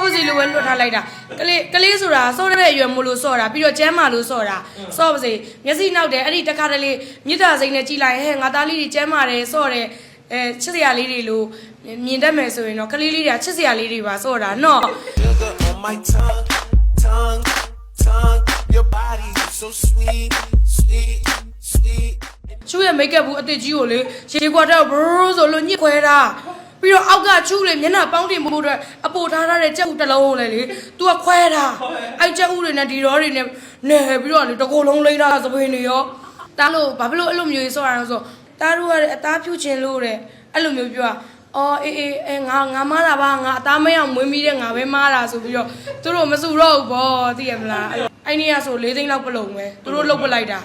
စောပါစေလို့ပဲလွတ်ထားလိုက်တာကလေးကလေးဆိုတာစောတဲ့အရွယ်မို့လို့စော့တာပြီးတော့ကျမ်းမာလို့စော့တာစောပါစေမျက်စိနောက်တယ်အဲ့ဒီတစ်ခါတလေမြစ်တာစိမ့်နဲ့ကြည်လိုက်ဟဲ့ငါသားလေးတွေကျမ်းမာတယ်စော့တယ်အဲချစ်စရာလေးတွေလို့မြင်တတ်မယ်ဆိုရင်တော့ကလေးလေးတွေကချစ်စရာလေးတွေပါစော့တာနော် Sugar on my tongue, tongue, tongue. Your body is so sweet, sweet, sweet. ချူရဲ့မိတ်ကပ်ဘူးအစ်စ်ကြီးကိုလေရေကွာတော့ဘရဆိုလို့ညှစ်ခွဲတာ ပြီးတော့အောက်ကချူလေမျက်နှာပေါင်းတင်မှုအတွက်အပိုထားထားတဲ့ကြက်ဥတစ်လုံးကိုလေလေ तू ကခွဲတာအဲ့ကြက်ဥတွေနဲ့ဒီရောတွေနဲ့နဲပြီးတော့လေတကိုယ်လုံးလိမ့်တာသပင်းတွေရောတားလို့ဘာဖြစ်လို့အဲ့လိုမျိုးကြီးစောရအောင်ဆိုတားတို့ကအသားဖြူခြင်းလို့တဲ့အဲ့လိုမျိုးပြောတာအော်အေးအေးအဲငါငါမားတာပါငါအသားမရောက်မွေးမိတဲ့ငါပဲမားတာဆိုပြီးတော့သူတို့မစုတော့ဘူးဗောသိရမလားအဲ့အဲ့နေရဆို၄သိန်းလောက်ပလုံပဲသူတို့လုတ်ပလိုက်တာ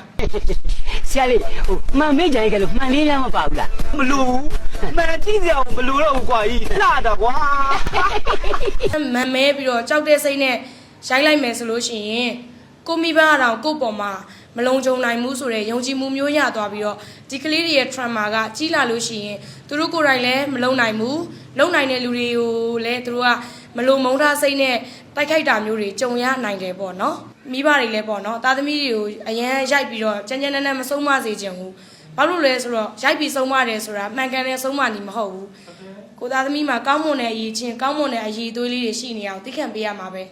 ဆရာလေးဟိုမှန်မေးကြရင်ကလို့မှန်လေးလားမပါဘူးလားမလို့ မန်တိစရာမလို့တော့ဘူးကွာကြီးလှတာကွာမန်မဲပြီးတော့ကြောက်တဲ့စိတ်နဲ့ရိုက်လိုက်မယ်ဆိုလို့ရှိရင်ကိုမိဘကတော့ကိုယ့်ပေါ်မှာမလုံခြုံနိုင်ဘူးဆိုတဲ့ယုံကြည်မှုမျိုးရသွားပြီးတော့ဒီကလေးတွေရဲ့ trauma ကကြီးလာလို့ရှိရင်သူတို့ကိုယ်တိုင်လည်းမလုံနိုင်ဘူးလုံနိုင်တဲ့လူတွေကိုလည်းသူတို့ကမလုံမုန်းထားစိတ်နဲ့တိုက်ခိုက်တာမျိုးတွေကြုံရနိုင်တယ်ပေါ့နော်မိဘတွေလည်းပေါ့နော်သားသမီးတွေကိုအရန်ရိုက်ပြီးတော့ကြမ်းကြမ်းတမ်းတမ်းမဆုံးမစေချင်ဘူး ဘာလို့လဲဆိုတော့ရိုက်ပြီးဆုံးမတယ်ဆိုတာမှန်ကန်တဲ့ဆုံးမနေမဟုတ်ဘူးကိုသားသမီးမှာကောင်းမွန်တဲ့အရေးချင်းကောင်းမွန်တဲ့အရေးအသွေးလေးတွေရှိနေအောင်သိခံပေးရမှာပဲ